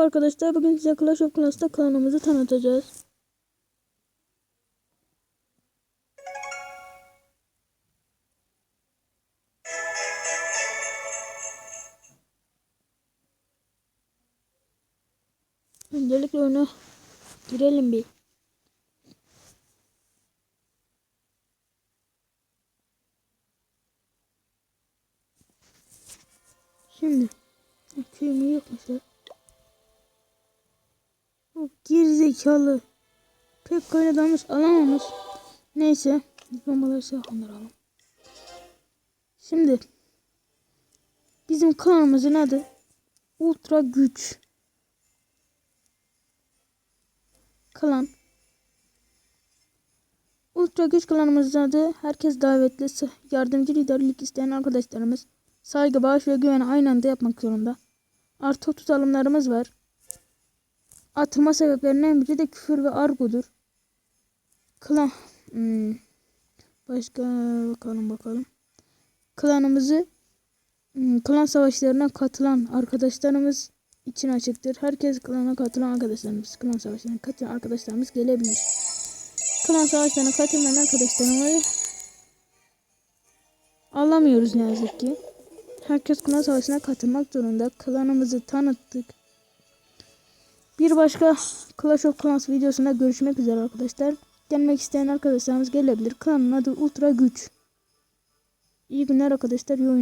Arkadaşlar bugün size Clash of Clans'ta klanımızı tanıtacağız. Öncelikle oyuna girelim bir. Şimdi köyümü yokmuşlar. O gerizekalı. Pek kaynadanmış alamamış. Neyse. Biz bombaları silahlandıralım. Şimdi. Bizim klanımızın adı Ultra Güç. Klan. Ultra Güç klanımızın adı herkes davetli. Yardımcı liderlik isteyen arkadaşlarımız saygı, bağış ve güveni aynı anda yapmak zorunda. Artı 30 alımlarımız var. Atılma sebeplerinden biri de küfür ve argodur. Klan hmm. başka bakalım bakalım. Klanımızı hmm, klan savaşlarına katılan arkadaşlarımız için açıktır. Herkes klana katılan arkadaşlarımız, klan savaşlarına katılan arkadaşlarımız gelebilir. Klan savaşlarına katılmayan arkadaşlarımızı alamıyoruz ne yazık ki. Herkes klan savaşına katılmak zorunda. Klanımızı tanıttık. Bir başka Clash of Clans videosunda görüşmek üzere arkadaşlar. Gelmek isteyen arkadaşlarımız gelebilir. Klanın adı Ultra Güç. İyi günler arkadaşlar. İyi oyunlar.